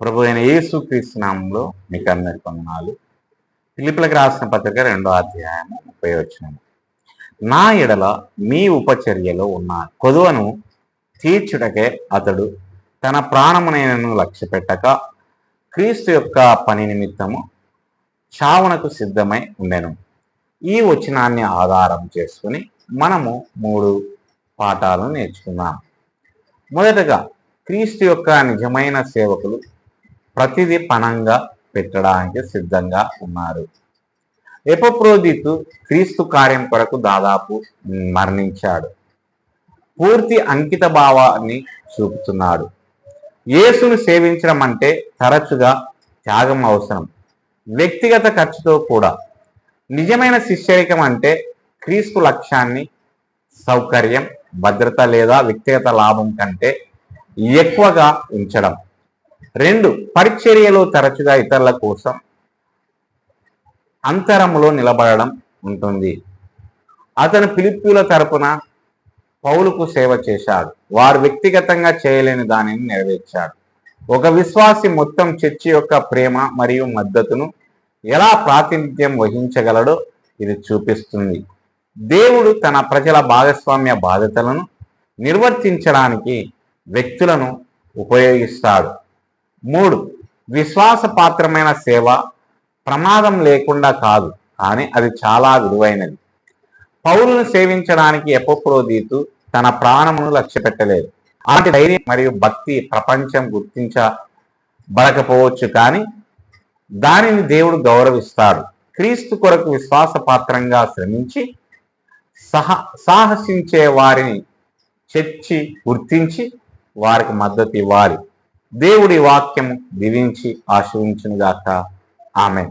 ప్రభు అయిన యేసు నామంలో మీకు అందరి కొందనాలు పిలిపిలకు రాసిన పత్రిక రెండో అధ్యాయం ముప్పై వచ్చిన నా ఎడల మీ ఉపచర్యలో ఉన్న కొదువను తీర్చుటకే అతడు తన ప్రాణమునైనను లక్ష్య పెట్టక క్రీస్తు యొక్క పని నిమిత్తము చావునకు సిద్ధమై ఉండెను. ఈ వచనాన్ని ఆధారం చేసుకుని మనము మూడు పాఠాలను నేర్చుకున్నాం మొదటగా క్రీస్తు యొక్క నిజమైన సేవకులు ప్రతిదీ పణంగా పెట్టడానికి సిద్ధంగా ఉన్నారు. ఎపప్రోదితు క్రీస్తు కార్యం కొరకు దాదాపు మరణించాడు. పూర్తి అంకిత భావాన్ని చూపుతున్నాడు. యేసును సేవించడం అంటే తరచుగా త్యాగం అవసరం. వ్యక్తిగత ఖర్చుతో కూడా. నిజమైన శిష్యరికం అంటే క్రీస్తు లక్ష్యాన్ని సౌకర్యం భద్రత లేదా వ్యక్తిగత లాభం కంటే ఎక్కువగా ఉంచడం. రెండు పరిచర్యలో తరచుగా ఇతరుల కోసం అంతరంలో నిలబడడం ఉంటుంది. అతను పిలిపుల తరపున పౌలుకు సేవ చేశాడు. వారు వ్యక్తిగతంగా చేయలేని దానిని నెరవేర్చాడు ఒక విశ్వాసి మొత్తం చర్చి యొక్క ప్రేమ మరియు మద్దతును ఎలా ప్రాతినిధ్యం వహించగలడో ఇది చూపిస్తుంది. దేవుడు తన ప్రజల భాగస్వామ్య బాధ్యతలను నిర్వర్తించడానికి వ్యక్తులను ఉపయోగిస్తాడు. మూడు విశ్వాసపాత్రమైన సేవ ప్రమాదం లేకుండా కాదు కానీ అది చాలా విలువైనది. పౌరులను సేవించడానికి ఎపోప్రోదీతు తన ప్రాణమును లక్ష్య పెట్టలేదు అలాంటి ధైర్యం మరియు భక్తి ప్రపంచం గుర్తించబడకపోవచ్చు కానీ దానిని దేవుడు గౌరవిస్తాడు. క్రీస్తు కొరకు విశ్వాసపాత్రంగా శ్రమించి సహ సాహసించే వారిని చర్చి గుర్తించి వారికి మద్దతు ఇవ్వాలి. దేవుడి వాక్యము దివించి ఆశ్రయించునుగాక ఆమె